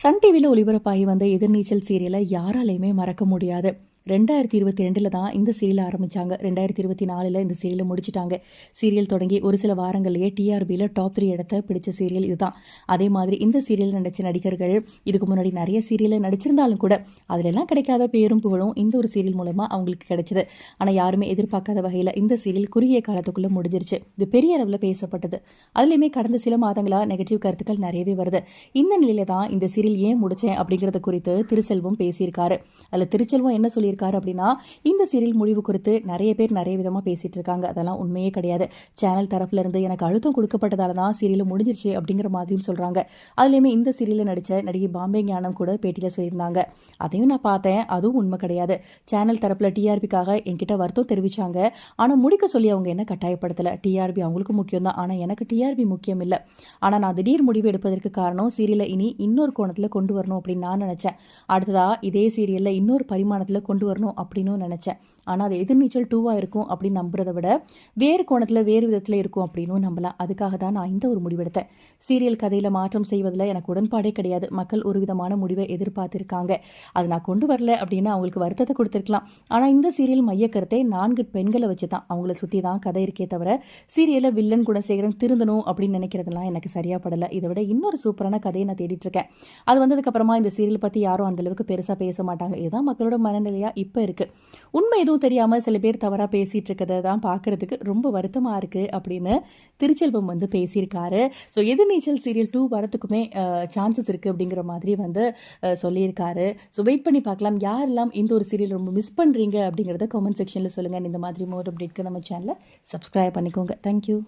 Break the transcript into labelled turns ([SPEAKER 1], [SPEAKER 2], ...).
[SPEAKER 1] Sun டிவியில் ஒளிபரப்பாகி வந்த எதிர்நீச்சல் சீரியலை யாராலையுமே மறக்க முடியாது. ரெண்டாயிரத்தி இருபத்தி ரெண்டில் தான் இந்த சீரியல் ஆரம்பித்தாங்க ரெண்டாயிரத்தி இருபத்தி நாலில் இந்த சீரியலை முடிச்சிட்டாங்க. சீரியல் தொடங்கி ஒரு சில வாரங்கள்லேயே டிஆர்பியில் டாப் த்ரீ இடத்த பிடிச்ச சீரியல் இதுதான். அதே மாதிரி இந்த சீரியல் நடித்த நடிகர்கள் இதுக்கு முன்னாடி நிறைய சீரியலில் நடிச்சிருந்தாலும் கூட அதிலெல்லாம் கிடைக்காத பேரும் புகழும் இந்த ஒரு சீரியல் மூலமாக அவங்களுக்கு கிடைச்சிது. ஆனால் யாருமே எதிர்பார்க்காத வகையில் இந்த சீரியல் குறுகிய காலத்துக்குள்ளே முடிஞ்சிருச்சு. இது பெரிய அளவில் பேசப்பட்டது. அதுலேயுமே கடந்த சில மாதங்களாக நெகட்டிவ் கருத்துக்கள் நிறையவே வருது. இந்த நிலையில தான் இந்த சீரியல் ஏன் முடித்தேன் அப்படிங்கிறத குறித்து திருச்செல்வம் பேசியிருக்காரு. அதில் திருச்செல்வம் என்ன சொல்லியிருக்காரு அப்படின்னா இந்த சீரியல் முடிவு குறித்து நிறைய பேர் நிறைய விதமாக பேசிட்டு இருக்காங்க. அதெல்லாம் உண்மையே கிடையாது. சேனல் தரப்புல இருந்து எனக்கு அழுத்தம் கொடுக்கப்பட்டதால தான் சீரியல் முடிஞ்சிருச்சு அப்படிங்கிற மாதிரியும் சொல்றாங்க. அதுலேயுமே இந்த சீரியலில் நடித்த நடிகை பாம்பே ஞானம் கூட பேட்டியில் சொல்லியிருந்தாங்க. அதையும் நான் பார்த்தேன். அதுவும் உண்மை கிடையாது. சேனல் தரப்பில் டிஆர்பிக்காக என்கிட்ட வருத்தம் தெரிவிச்சாங்க. ஆனால் முடிக்க சொல்லி அவங்க என்ன கட்டாயப்படுத்தலை? டிஆர்பி அவங்களுக்கு முக்கியம் தான். ஆனால் எனக்கு டிஆர்பி முக்கியம் இல்லை. ஆனால் நான் திடீர் முடிவு எடுப்பதற்கு காரணம் சீரியலை இனி இன்னொரு கோணத்தில் கொண்டு வரணும் அப்படின்னு நான் நினச்சேன். அடுத்ததாக இதே சீரியலில் இன்னொரு பரிமாணத்தில் கொண்டு வரணும் அப்படின்னு நினச்சேன். ஆனால் அது எதிர்நீச்சல் டூவாக இருக்கும் அப்படின்னு நம்புறதை விட வேறு கோணத்தில் வேறு விதத்தில் இருக்கும் அப்படின்னும் நம்பலாம். அதுக்காக தான் நான் இந்த ஒரு முடிவெடுத்தேன். சீரியல் கதையில் மாற்றம் செய்வதில் எனக்கு உடன்பாடே கிடையாது. மக்கள் ஒரு விதமான முடிவை எதிர்பார்த்திருக்காங்க. அது நான் கொண்டு வரல அப்படின்னு அவங்களுக்கு வருத்தத்தை கொடுத்துருக்கலாம். ஆனால் இந்த சீரியல் மையக்கருத்தை நான்கு பெண்களை வச்சு தான் அவங்கள சுற்றி தான் கதை இருக்கே தவிர சீரியலில் வில்லன் குணசேகரன் திருந்தணும் அப்படின்னு நினைக்கிறதெல்லாம் எனக்கு சரியாக படலை. இதை விட இன்னொரு சூப்பரான கதையை நான் தேடிட்டு இருக்கேன். அது வந்ததுக்கப்புறமா இந்த சீரியல் பற்றி யாரும் அந்தளவுக்கு பெருசாக பேச மாட்டாங்க. இதுதான் மக்களோட தான் இப்போ இருக்குது உண்மை எதுவும் தெரியாமல் சில பேர் தவறாக பேசிகிட்டு இருக்கிறத தான் பார்க்குறதுக்கு ரொம்ப வருத்தமாக இருக்குது அப்படின்னு திருச்செல்வம் வந்து பேசியிருக்காரு. ஸோ எதிர்நீச்சல் சீரியல் டூ வரத்துக்குமே சான்சஸ் இருக்குது அப்படிங்கிற மாதிரி வந்து சொல்லியிருக்காரு. ஸோ வெயிட் பண்ணி பார்க்கலாம். யாரெல்லாம் இந்த ஒரு சீரியல் ரொம்ப மிஸ் பண்ணுறீங்க அப்படிங்கிறத கமெண்ட் செக்ஷனில் சொல்லுங்கள் இந்த மாதிரி மோர் அப்டேட்க்கு நம்ம சேனலை சப்ஸ்கிரைப் பண்ணிக்கோங்க. தேங்க்யூ